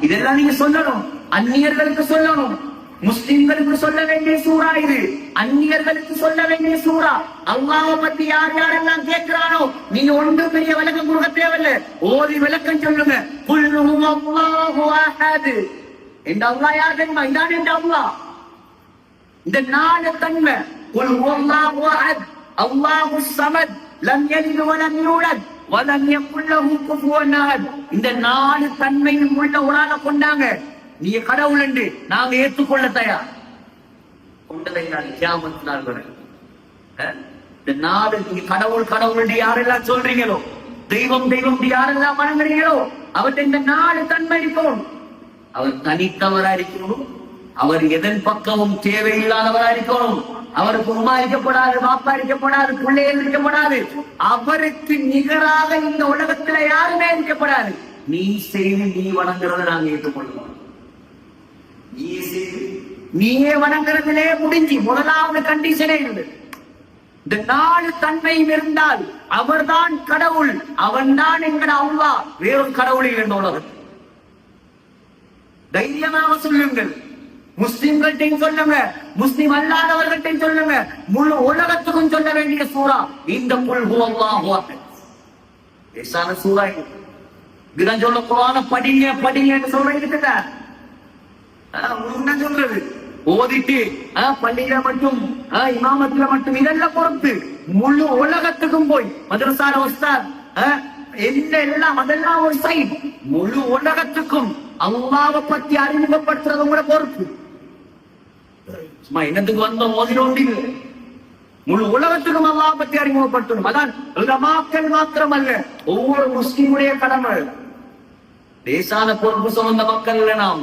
இதெல்லாம் நீங்க சொல்லணும். அந்நியர்களுக்கு சொல்லணும். முஸ்லிம்களுக்கு சொல்ல வேண்டிய சூறா இது. அந்நியர்களுக்கு சொல்ல வேண்டிய சூறா. அல்லாஹ் பத்தி யார் யாரெல்லாம் கேட்கிறானோ நீங்க ஒன்று பெரிய விளக்கம் கொடுக்க தேவையில்ல. ஓதி விளக்கம் சொல்லுங்க. குல் ஹுவல்லாஹு அஹத். இந்த அல்லாஹ் யார் தெரியுமா? இதான் இந்த அல்லாஹ்? இந்த நாலு தன்மை. குல் ஹுவல்லாஹு அஹத். அல்லாஹு சமத். லம் யலித் வலம் யூலத். இந்த நாலு தன்மையும் உள்ள ஒரு கொண்டாங்க. நீங்க கடவுள் என்று நாங்க ஏற்றுக்கொள்ள தயார். கொண்டதை நான் கியாமத் இந்த நாடு நீங்க கடவுள் கடவுள் என்று யாரெல்லாம் சொல்றீங்களோ? தெய்வம் தெய்வம் யாரெல்லாம் வணங்குறீங்களோ? அவர்கிட்ட இந்த நாலு தன்மை இருக்கும் அவர் தனித்தவரா இருக்கணும். அவர் எதன் பக்கமும் தேவையில்லாதவரா இருக்கணும். அவருக்கு உமா இருக்கப்படாது பாப்பா இருக்கப்படாது பிள்ளைகள் இருக்கப்படாது. அவருக்கு நிகராக இந்த உலகத்துல யாருமே இருக்கப்படாது. நீ செய்து நீ வணங்குறத நாங்க ஏற்றுக்கொள்வோம் நீ செய்து நீயே வணங்குறதுலே முடிஞ்சு. முதலாவது கண்டிஷனே இருந்தது இந்த நாலு தன்மையும் இருந்தால் அவர்தான் கடவுள். அவன்தான் எங்கட அவ்வா. வேறொரு கடவுளில் இருந்த உலகம். தைரியமாக சொல்லுங்கள். முஸ்லிம்கள்ட்டையும் சொல்லுங்க. முஸ்லிம் அல்லாதவர்கள்ட்டையும் சொல்லுங்க. முழு உலகத்துக்கும் சொல்ல வேண்டிய சூறா. இந்த புல் ஹுவல்லாஹு லேசான சூறா இது. இதுதான் சொல்ல குரான படிங்க படிங்கன்னு சொல்றீங்க என்ன சொல்றது? ஓதிட்டு பள்ளியில மட்டும் இமாமத்துல மட்டும் இதெல்லாம் பொறுத்து முழு உலகத்துக்கும் போய் மதரசால உஸ்தாத் என்ன எல்லாம் அதெல்லாம் ஒரு சைட் முழு உலகத்துக்கும் அல்லாவை பத்தி அறிமுகப்படுத்துறது கூட பொறுப்பு சும்மா என்னத்துக்கு வந்தோம்? ஓதினோம் முழு உலகத்துக்கும் அல்லாஹ் பத்தி அறிமுகப்படுத்தணும். அதான் உலமாக்கள் மாத்திரம் அல்ல ஒவ்வொரு முஸ்லிமுடைய கடமை. லேசான பொறுப்பு சுமந்த மக்கள் இல்ல நாம்.